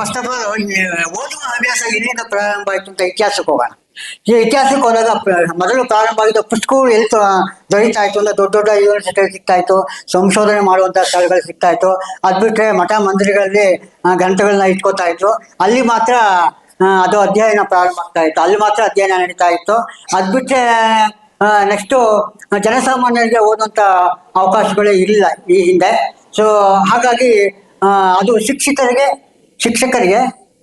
First of all ಓದುವ ಹವ್ಯಾಸ ಎಲ್ಲಿಂದ ಪ್ರಾರಂಭ ಆಯ್ತು ಅಂತ ಇತಿಹಾಸಕ್ಕೆ ಹೋಗೋಣ. ಈ ಇತಿಹಾಸಕ್ಕೆ ಹೋದಾಗ ಮೊದಲು ಪ್ರಾರಂಭ ಆಗಿದ್ದ ಪುಸ್ತಕಗಳು ಎಲ್ಲಿ ದೊರೀತಾ ಇತ್ತು ಅಂದ್ರೆ ದೊಡ್ಡ ದೊಡ್ಡ ಯೂನಿವರ್ಸಿಟಿ ಸಿಗ್ತಾ ಇತ್ತು, ಸಂಶೋಧನೆ ಮಾಡುವಂತ ಸ್ಥಳಗಳು ಸಿಗ್ತಾ ಇತ್ತು. ಅದ್ ಬಿಟ್ರೆ ಮಠ ಮಂದಿರಗಳಲ್ಲಿ ಗ್ರಂಥಗಳನ್ನ ಇಟ್ಕೋತಾ ಇದ್ರು. ಅಲ್ಲಿ ಮಾತ್ರ ಅದು ಅಧ್ಯಯನ ಪ್ರಾರಂಭ ಆಗ್ತಾ ಇತ್ತು. ಅಲ್ಲಿ ಮಾತ್ರ ಅಧ್ಯಯನ ನಡೀತಾ ಇತ್ತು. ಅದ್ ಬಿಟ್ರೆ ನೆಕ್ಸ್ಟು ಜನಸಾಮಾನ್ಯರಿಗೆ ಓದುವಂತ ಅವಕಾಶಗಳೇ ಇಲ್ಲ ಈ ಹಿಂದೆ. ಸೊ ಹಾಗಾಗಿ ಅದು ಶಿಕ್ಷಿತರಿಗೆ ಶಿಕ್ಷಕರಿಗೆ,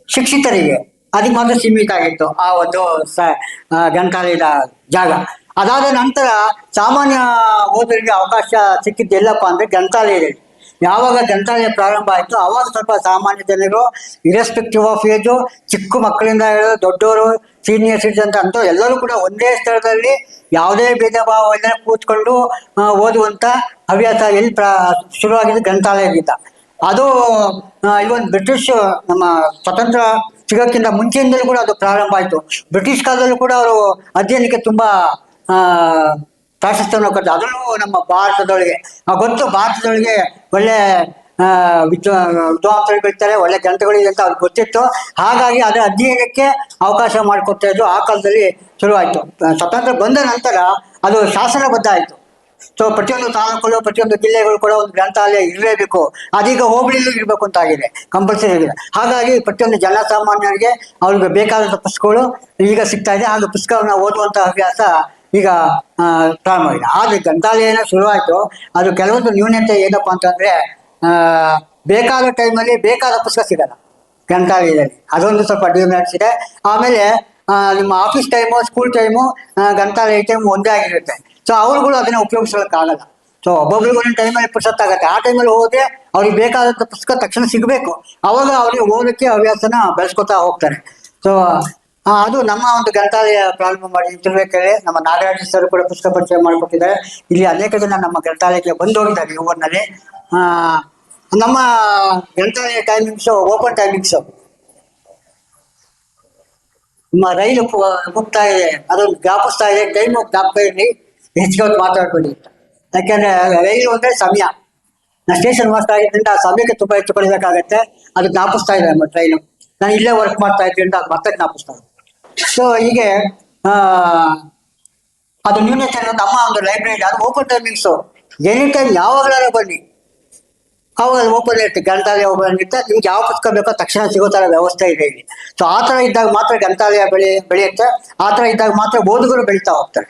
ಶಿಕ್ಷಿತರಿಗೆ ಅದಕ್ಕೆ ಮಾತ್ರ ಸೀಮಿತ ಆಗಿತ್ತು ಆ ಒಂದು ಸ ಗ್ರಂಥಾಲಯದ ಜಾಗ. ಅದಾದ ನಂತರ ಸಾಮಾನ್ಯ ಓದರಿಗೆ ಅವಕಾಶ ಸಿಕ್ಕಿದ್ದು ಎಲ್ಲಪ್ಪ ಅಂದ್ರೆ ಗ್ರಂಥಾಲಯದಲ್ಲಿ. ಯಾವಾಗ ಗ್ರಂಥಾಲಯ ಪ್ರಾರಂಭ ಆಯಿತು ಅವಾಗ ಸ್ವಲ್ಪ ಸಾಮಾನ್ಯ ಜನರು ಇರೆಸ್ಪೆಕ್ಟಿವ್ ಆಫ್ ಏಜು ಚಿಕ್ಕ ಮಕ್ಕಳಿಂದ ಹಿಡಿದು ದೊಡ್ಡವರು ಸೀನಿಯರ್ ಸಿಟಿಸನ್ ಅಂತ ಎಲ್ಲರೂ ಕೂಡ ಒಂದೇ ಸ್ಥಳದಲ್ಲಿ ಯಾವುದೇ ಭೇದ ಭಾವ ಕೂತ್ಕೊಂಡು ಓದುವಂಥ ಹವ್ಯಾಸ ಎಲ್ಲಿ ಪ್ರಾ, ಶುರುವಾಗಿದ್ದು ಗ್ರಂಥಾಲಯದಿಂದ. ಅದು ಇವನ್ ಬ್ರಿಟಿಷ್, ನಮ್ಮ ಸ್ವತಂತ್ರ ಸಿಗೋಕ್ಕಿಂತ ಮುಂಚೆಯಿಂದಲೂ ಕೂಡ ಅದು ಪ್ರಾರಂಭ ಆಯಿತು. ಬ್ರಿಟಿಷ್ ಕಾಲದಲ್ಲೂ ಕೂಡ ಅವರು ಅಧ್ಯಯನಕ್ಕೆ ತುಂಬ ಪ್ರಾಶಸ್ತ್ಯವನ್ನು ಕೊಟ್ಟು ಅದರಲ್ಲೂ ನಮ್ಮ ಭಾರತದೊಳಗೆ ಗೊತ್ತು ಭಾರತದೊಳಗೆ ಒಳ್ಳೆ ವಿದ್ವಾಂಸರು ಬೀಳ್ತಾರೆ ಒಳ್ಳೆ ಗ್ರಂಥಗಳಿದೆ ಅಂತ ಅವ್ರಿಗೆ ಗೊತ್ತಿತ್ತು. ಹಾಗಾಗಿ ಅದರ ಅಧ್ಯಯನಕ್ಕೆ ಅವಕಾಶ ಮಾಡಿಕೊಡ್ತಾ ಇದ್ದು ಆ ಕಾಲದಲ್ಲಿ ಶುರುವಾಯಿತು. ಸ್ವತಂತ್ರ ಬಂದ ನಂತರ ಅದು ಶಾಸನಬದ್ಧ ಆಯಿತು. ಸೊ ಪ್ರತಿಯೊಂದು ತಾಲೂಕುಗಳು ಪ್ರತಿಯೊಂದು ಜಿಲ್ಲೆಗಳು ಕೂಡ ಒಂದು ಗ್ರಂಥಾಲಯ ಇರಲೇಬೇಕು. ಅದೀಗ ಹೋಬಳಿಲೂ ಇರಬೇಕು ಅಂತ ಆಗಿದೆ. ಕಂಪಲ್ಸರಿ ಆಗಿದೆ. ಹಾಗಾಗಿ ಪ್ರತಿಯೊಂದು ಜನಸಾಮಾನ್ಯರಿಗೆ ಅವ್ರಿಗೆ ಬೇಕಾದಂಥ ಪುಸ್ತಕಗಳು ಈಗ ಸಿಗ್ತಾ ಇದೆ. ಹಾಗೂ ಪುಸ್ತಕವನ್ನು ಓದುವಂತಹ ಹವ್ಯಾಸ ಈಗ ಆ, ಪ್ರಾರಂಭವಾಗಿದೆ ಆದ್ರೆ ಗ್ರಂಥಾಲಯನ ಶುರುವಾಯಿತು. ಅದು ಕೆಲವೊಂದು ನ್ಯೂನತೆ ಏನಪ್ಪಾ ಅಂತಂದ್ರೆ ಬೇಕಾದ ಟೈಮಲ್ಲಿ ಬೇಕಾದ ಪುಸ್ತಕ ಸಿಗಲ್ಲ ಗ್ರಂಥಾಲಯದಲ್ಲಿ. ಅದೊಂದು ಸ್ವಲ್ಪ ಡಿಮ್ಯಾಟ್ಸ್ ಇದೆ. ಆಮೇಲೆ ನಿಮ್ಮ ಆಫೀಸ್ ಟೈಮು ಸ್ಕೂಲ್ ಟೈಮು ಗ್ರಂಥಾಲಯ ಟೈಮ್ ಒಂದೇ ಆಗಿರುತ್ತೆ. ಸೊ ಅವ್ರುಗಳು ಅದನ್ನ ಉಪಯೋಗಿಸೋಕ್ಕಾಗಲ್ಲ ಸೊ ಒಬ್ಬೊಬ್ರಿಗೆ ಒಂದೊಂದು ಟೈಮಲ್ಲಿ ಪುಸ್ತಕ ಆ ಟೈಮಲ್ಲಿ ಹೋದ್ರೆ ಅವ್ರಿಗೆ ಬೇಕಾದಂಥ ಪುಸ್ತಕ ತಕ್ಷಣ ಸಿಗಬೇಕು. ಅವಾಗ ಅವ್ರಿಗೆ ಓದಕ್ಕೆ ಹವ್ಯಾಸನ ಬೆಳೆಸ್ಕೊತಾ ಹೋಗ್ತಾರೆ. ಸೊ ಅದು ನಮ್ಮ ಒಂದು ಗ್ರಂಥಾಲಯ ಪ್ರಾರಂಭ ಮಾಡಿ ತಿಳ್ಬೇಕಾದ್ರೆ ನಮ್ಮ ನಾಗರಾಜ ಸರ್ ಕೂಡ ಪುಸ್ತಕ ಪರಿಚಯ ಮಾಡಿಕೊಟ್ಟಿದ್ದಾರೆ. ಇಲ್ಲಿ ಅನೇಕ ಜನ ನಮ್ಮ ಗ್ರಂಥಾಲಯಕ್ಕೆ ಬಂದು ಹೋಗಿದ್ದಾರೆ ಈ ಊರಿನಲ್ಲಿ. ನಮ್ಮ ಗ್ರಂಥಾಲಯ ಟೈಮಿಂಗ್ಸು ಓಪನ್ ಟೈಮಿಂಗ್ಸು ನಮ್ಮ ರೈಲು ಹೋಗ್ತಾ ಇದೆ. ಅದೊಂದು ಜ್ಞಾಪಿಸ್ತಾ ಇದೆ. ಟೈಮ್ ಜ್ಞಾಪಕ ಇರಲಿ ಹೆಚ್ಚಿಗೆ ಹೊತ್ತು ಮಾತಾಡ್ಬೇಡಿ ಯಾಕೆಂದ್ರೆ ರೈಲು ಅಂದ್ರೆ ಸಮಯ. ನಾ ಸ್ಟೇಷನ್ ಮಾಸ್ಟರ್ ಆಗಿದ್ದರಿಂದ ಆ ಸಮಯಕ್ಕೆ ತುಂಬ ಹೆಚ್ಚು ಕೊಡಬೇಕಾಗತ್ತೆ ಅದು ಜ್ಞಾಪಿಸ್ತಾ ಇದೆ ನಮ್ಮ ಟ್ರೈನು ನಾನು ಇಲ್ಲೇ ವರ್ಕ್ ಮಾಡ್ತಾ ಅಂತ ಅದು ಮತ್ತೆ ಜ್ಞಾಪಿಸ್ತಾ ಇದೆ ಸೊ ಹೀಗೆ ಅದು ನ್ಯೂನತೆ ನಮ್ಮ ಒಂದು ಲೈಬ್ರರಿ ಅದು ಓಪನ್ ಟೈಮಿಂಗ್ಸು ಎನಿ ಟೈಮ್ ಯಾವಾಗಲಾರ ಬನ್ನಿ ಅವಾಗ ಓಪನ್ ಇರುತ್ತೆ. ಗ್ರಂಥಾಲಯ ಓಪನ್ ಇರುತ್ತೆ ನಿಮ್ಗೆ ಯಾವ ಪುಸ್ತಕ ಬೇಕೋ ತಕ್ಷಣ ಸಿಗೋ ಥರ ವ್ಯವಸ್ಥೆ ಇದೆ ಇಲ್ಲಿ. ಸೊ ಆ ಥರ ಇದ್ದಾಗ ಮಾತ್ರ ಗ್ರಂಥಾಲಯ ಬೆಳೆ, ಬೆಳೆಯುತ್ತೆ. ಆ ಥರ ಇದ್ದಾಗ ಮಾತ್ರ ಓದುಗರು ಬೆಳೀತಾ ಹೋಗ್ತಾರೆ.